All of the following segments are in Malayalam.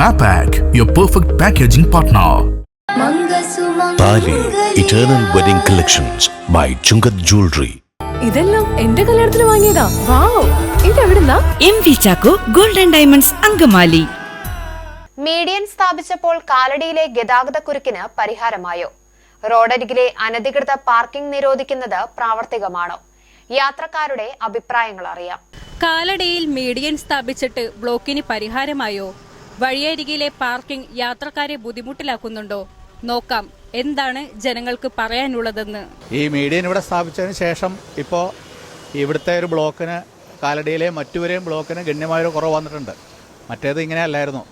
Mapac, your perfect packaging partner. Thali eternal wedding collections by Chungath jewellery ഇതെല്ലാം എന്റെ കല്യാണത്തിന് വാങ്ങിയതാ. Wow. ഇതെവിടുന്നാ? M V Chacko golden diamonds Angamaly. Median സ്ഥാപിച്ചപ്പോൾ കാലടിയിലെ ഗതാഗതക്കുരുക്കിന് പരിഹാരമായോ? റോഡരികിലെ അനധികൃത പാർക്കിംഗ് നിരോധിക്കുന്നത് പ്രാവർത്തികമാണോ? യാത്രക്കാരുടെ അഭിപ്രായങ്ങൾ അറിയാം. കാലടിയിൽ മീഡിയൻ സ്ഥാപിച്ചിട്ട് ബ്ലോക്കിന് പരിഹാരമായോ? വഴിയരികിലെ പാർക്കിംഗ് യാത്രക്കാരെ ബുദ്ധിമുട്ടിലാക്കുന്നുണ്ടോ? നോക്കാം. എന്താണ് ജനങ്ങൾക്ക് പറയാനുള്ളതെന്ന്. ഈ മീഡിയൻ ഇവിടെ സ്ഥാപിച്ചതിന് ശേഷം ഇപ്പോൾ ഇവിടുത്തെ ഒരു ബ്ലോക്കിന് കാലടിയിലെ മറ്റുവരെയും ബ്ലോക്കിന് ഗണ്യമായൊരു കുറവ് വന്നിട്ടുണ്ട്. മറ്റേത് ഇങ്ങനെ അല്ലായിരുന്നു.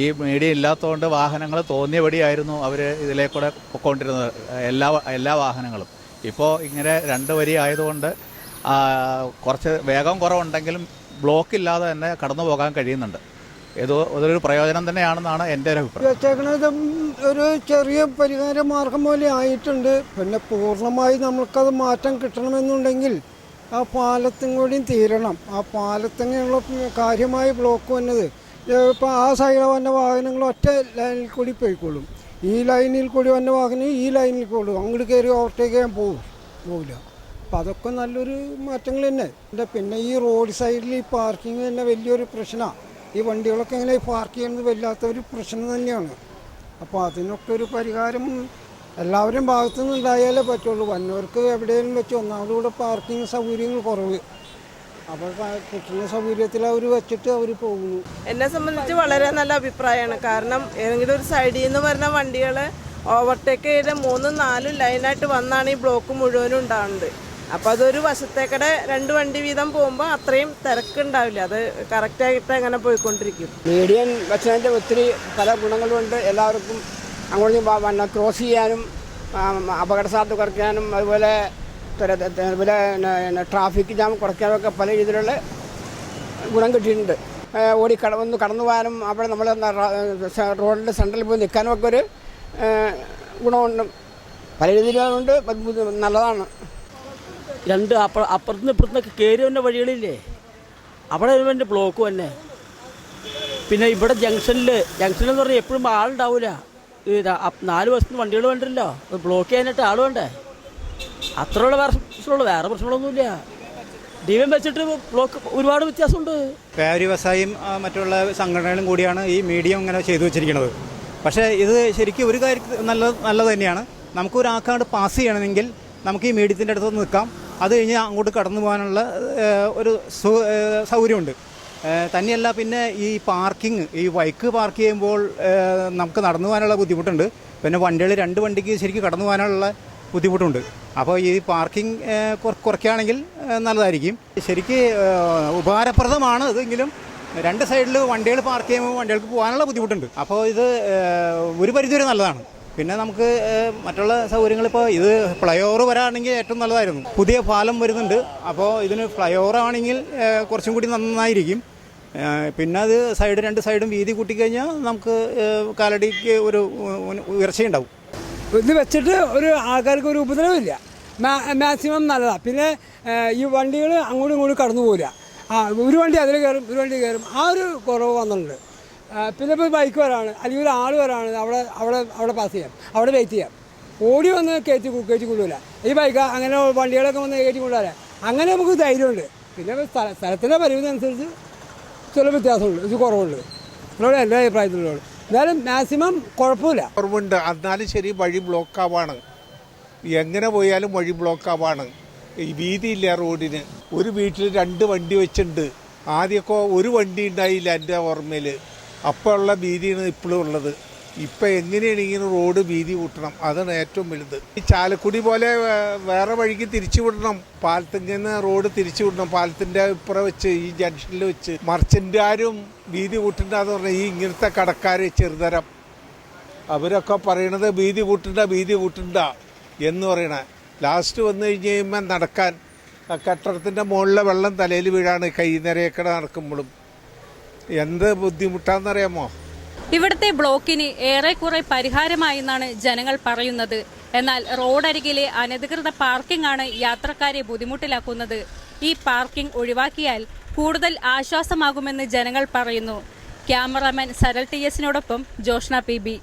ഈ മീഡിയ ഇല്ലാത്തതുകൊണ്ട് വാഹനങ്ങൾ തോന്നിയപടിയായിരുന്നു അവർ ഇതിലേക്കൂടെ പൊക്കൊണ്ടിരുന്നത്. എല്ലാ എല്ലാ വാഹനങ്ങളും. ഇപ്പോൾ ഇങ്ങനെ രണ്ട് വരി ആയതുകൊണ്ട് കുറച്ച് വേഗം കുറവുണ്ടെങ്കിലും ബ്ലോക്ക് ഇല്ലാതെ തന്നെ കടന്നു പോകാൻ കഴിയുന്നുണ്ട്. ഇത് അതൊരു പ്രയോജനം തന്നെയാണെന്നാണ് എന്റെ ഒരു അഭിപ്രായം. ഒരു ചെറിയ പരിഹാര മാർഗം പോലെ ആയിട്ടുണ്ട്. പിന്നെ പൂർണമായി നമുക്കത് മാറ്റം കിട്ടണമെന്നുണ്ടെങ്കിൽ ആ പാലത്തും കൂടിയും തീരണം. ആ പാലത്തിനുള്ള കാര്യമായ ബ്ലോക്ക് വന്നത് ഇപ്പോൾ ആ സൈഡിൽ വന്ന വാഹനങ്ങൾ ഒറ്റ ലൈനിൽ കൂടി പോയിക്കോളും. ഈ ലൈനിൽ കൂടി വന്ന വാഹനം ഈ ലൈനിൽ കൂടും അങ്ങോട്ട് കയറി ഓവർടേക്ക് ചെയ്യാൻ പോകും പോകില്ല അപ്പം അതൊക്കെ നല്ലൊരു മാറ്റങ്ങൾ തന്നെ. പിന്നെ ഈ റോഡ് സൈഡിൽ ഈ പാർക്കിംഗ് തന്നെ വലിയൊരു പ്രശ്നമാണ് ഈ വണ്ടികളൊക്കെ ഇങ്ങനെ പാർക്ക് ചെയ്യുന്നത് വല്ലാത്തൊരു പ്രശ്നം തന്നെയാണ്. അപ്പോൾ അതിനൊക്കെ ഒരു പരിഹാരം എല്ലാവരും ഭാഗത്തു നിന്നുണ്ടായാലേ പറ്റുള്ളൂ. വന്നവർക്ക് എവിടെയെങ്കിലും വെച്ച് ഒന്നാമതുകൂടെ പാർക്കിംഗ് സൗകര്യങ്ങൾ കുറവ്. അവർ വെച്ചിട്ട് പോകുന്നു. എന്നെ സംബന്ധിച്ച് വളരെ നല്ല അഭിപ്രായമാണ്. കാരണം ഏതെങ്കിലും ഒരു സൈഡിൽ നിന്ന് വരുന്ന വണ്ടികൾ ഓവർടേക്ക് ചെയ്ത് മൂന്നും നാലും ലൈനായിട്ട് വന്നാണ് ഈ ബ്ലോക്ക് മുഴുവനും ഉണ്ടാകുന്നത് അപ്പോൾ അതൊരു വശത്തേക്കടെ രണ്ട് വണ്ടി വീതം പോകുമ്പോൾ അത്രയും തിരക്കുണ്ടാവില്ല. അത് കറക്റ്റായിട്ട് അങ്ങനെ പോയിക്കൊണ്ടിരിക്കും. മീഡിയൻ ബസ്സിനെ ഒത്തിരി പല ഗുണങ്ങളുണ്ട്. എല്ലാവർക്കും അങ്ങോട്ട് ക്രോസ് ചെയ്യാനും അപകട സാധ്യത കുറയ്ക്കാനും അതുപോലെ അതുപോലെ ട്രാഫിക് ജാം കുറയ്ക്കാനൊക്കെ പല രീതിയിലുള്ള ഗുണം കിട്ടിയിട്ടുണ്ട്. ഓടി കട ഒന്ന് കടന്നു പോകാനും അവിടെ നമ്മൾ റോഡിന്റെ സെൻട്രലിൽ പോയി നിൽക്കാനും ഒക്കെ ഒരു ഗുണമുണ്ട്. പല രീതിയിലുണ്ട്. നല്ലതാണ്. രണ്ട് അപ്പ അപ്പുറത്തുനിന്ന് ഇപ്പുറത്തുനിന്നൊക്കെ കയറി വന്ന വഴികളില്ലേ? അവിടെ വരുമ്പോൾ ബ്ലോക്ക് തന്നെ പിന്നെ ഇവിടെ ജംഗ്ഷനിൽ ജംഗ്ഷനിൽ എന്ന് പറഞ്ഞാൽ എപ്പോഴും ആളുണ്ടാവില്ല നാല് വശത്തുനിന്ന് വണ്ടികൾ വേണ്ടല്ലോ അത് ബ്ലോക്ക് ചെയ്യാനായിട്ട് ആൾ വേണ്ടേ? അത്രയുള്ള വേറെ പ്രശ്നമുള്ളൂ. വേറെ പ്രശ്നങ്ങളൊന്നുമില്ല. ദീപം വെച്ചിട്ട് ബ്ലോക്ക് ഒരുപാട് വ്യത്യാസമുണ്ട്. വ്യാപാരി വ്യവസായം മറ്റുള്ള സംഘടനകളും കൂടിയാണ് ഈ മീഡിയം ഇങ്ങനെ ചെയ്തു വെച്ചിരിക്കുന്നത്. പക്ഷേ ഇത് ശരിക്കും ഒരു കാര്യത്തിൽ നല്ല നല്ലത് തന്നെയാണ്. നമുക്ക് ഒരു പാസ് ചെയ്യണമെങ്കിൽ നമുക്ക് ഈ മീഡിയത്തിന്റെ അടുത്ത് നിൽക്കാം. അത് കഴിഞ്ഞ് അങ്ങോട്ട് കടന്നു പോകാനുള്ള ഒരു സൗകര്യമുണ്ട്. തന്നെയല്ല പിന്നെ ഈ പാർക്കിംഗ് ഈ ബൈക്ക് പാർക്ക് ചെയ്യുമ്പോൾ നമുക്ക് നടന്നു പോകാനുള്ള ബുദ്ധിമുട്ടുണ്ട്. പിന്നെ വണ്ടികൾ രണ്ട് വണ്ടിക്ക് ശരിക്കും കടന്നു പോകാനുള്ള ബുദ്ധിമുട്ടുണ്ട്. അപ്പോൾ ഈ പാർക്കിംഗ് കുറ- കുറയ്ക്കുകയാണെങ്കിൽ നല്ലതായിരിക്കും. ശരിക്ക് ഉപകാരപ്രദമാണ് ഇതെങ്കിലും രണ്ട് സൈഡിൽ വണ്ടികൾ പാർക്ക് ചെയ്യുമ്പോൾ വണ്ടികൾക്ക് പോകാനുള്ള ബുദ്ധിമുട്ടുണ്ട്. അപ്പോൾ ഇത് ഒരു പരിധിവരെ നല്ലതാണ്. പിന്നെ നമുക്ക് മറ്റുള്ള സൗകര്യങ്ങൾ ഇപ്പോൾ ഇത് ഫ്ലൈ ഓവർ വരാണെങ്കിൽ ഏറ്റവും നല്ലതായിരുന്നു. പുതിയ പാലം വരുന്നുണ്ട്. അപ്പോൾ ഇതിന് ഫ്ലൈ ഓവർ ആണെങ്കിൽ കുറച്ചും കൂടി നന്നായിരിക്കും. പിന്നെ അത് സൈഡ് രണ്ട് സൈഡും വീതി കൂട്ടിക്കഴിഞ്ഞാൽ നമുക്ക് കാലടിക്ക് ഒരു ഉയർച്ചയുണ്ടാവും. ഇത് വെച്ചിട്ട് ഒരു ആൾക്കാർക്ക് ഒരു ഉപദ്രവമില്ല. മാക്സിമം നല്ലതാണ് പിന്നെ ഈ വണ്ടികൾ അങ്ങോട്ടും ഇങ്ങോട്ടും കടന്നു പോകില്ല ആ ഒരു വണ്ടി അതിൽ കയറും ഒരു വണ്ടി കയറും. ആ ഒരു കുറവ് വന്നിട്ടുണ്ട്. പിന്നെ ഇപ്പോൾ ബൈക്ക് വരാണ്. അല്ലെങ്കിൽ ഒരു ആൾ വരാണ്. അവിടെ അവിടെ അവിടെ പാസ് ചെയ്യാം. അവിടെ വെയിറ്റ് ചെയ്യാം. ഓടി വന്ന് കയറ്റി കയറ്റി കൊണ്ടുപോകില്ല ഈ ബൈക്ക് അങ്ങനെ വണ്ടികളൊക്കെ വന്ന് കയറ്റി കൊണ്ടുവരാ. അങ്ങനെ നമുക്ക് ധൈര്യമുണ്ട്. പിന്നെ സ്ഥല സ്ഥലത്തിന്റെ പരിമിതി അനുസരിച്ച് ചില വ്യത്യാസമുണ്ട്. ഇത് കുറവുണ്ട്. എന്നോട് എല്ലാ അഭിപ്രായത്തിലുള്ളൂ എന്നാലും മാക്സിമം കുഴപ്പമില്ല. കുറവുണ്ട്. എന്നാലും ശരി വഴി ബ്ലോക്ക് ആവാണ്. എങ്ങനെ പോയാലും വഴി ബ്ലോക്ക് ആവാണ്. ഈ വീതിയില്ല റോഡിന്. ഒരു വീട്ടിൽ രണ്ട് വണ്ടി വെച്ചിട്ടുണ്ട്. ആദ്യമൊക്കെ ഒരു വണ്ടി ഉണ്ടായില്ല എന്റെ ഓർമ്മയിൽ അപ്പോൾ ഉള്ള വീതിയാണ് ഇപ്പോഴും ഉള്ളത്. ഇപ്പം എങ്ങനെയാണ് ഇങ്ങനെ റോഡ് വീതി കൂട്ടണം? അതാണ് ഏറ്റവും വലുത്. ഈ ചാലക്കുടി പോലെ വേറെ വഴിക്ക് തിരിച്ചു വിടണം. പാലത്തിങ്ങനെ റോഡ് തിരിച്ചു വിടണം. പാലത്തിന്റെ ഇപ്പുറം വെച്ച് ഈ ജംഗ്ഷനിൽ വെച്ച്. മർച്ചന്റാരും വീതി കൂട്ടണ്ടെന്ന് പറഞ്ഞാൽ ഈ ഇങ്ങനത്തെ കടക്കാർ ചെറുതരം. അവരൊക്കെ പറയണത് വീതി കൂട്ടണ്ട വീതി കൂട്ടണ്ട എന്ന് പറയണ. ലാസ്റ്റ് വന്നു കഴിഞ്ഞ് കഴിയുമ്പോൾ നടക്കാൻ കെട്ടിടത്തിന്റെ മുകളിലെ വെള്ളം തലയിൽ വീഴാണ്. കൈ നിരയൊക്കെ നടക്കുമ്പോഴും. എന്ത് ബുദ്ധിമുട്ടാണെന്നറിയാമോ ഇവിടുത്തെ ബ്ലോക്കിന് ഏറെക്കുറെ പരിഹാരമായി എന്നാണ് ജനങ്ങൾ പറയുന്നത്. എന്നാൽ റോഡരികിലെ അനധികൃത പാർക്കിംഗ് ആണ് യാത്രക്കാരെ ബുദ്ധിമുട്ടിലാക്കുന്നത്. ഈ പാർക്കിംഗ് ഒഴിവാക്കിയാൽ കൂടുതൽ ആശ്വാസമാകുമെന്ന് ജനങ്ങൾ പറയുന്നു. ക്യാമറാമാൻ സരൽ ടി എസിനോടൊപ്പം ജോഷ്ന പി ബി.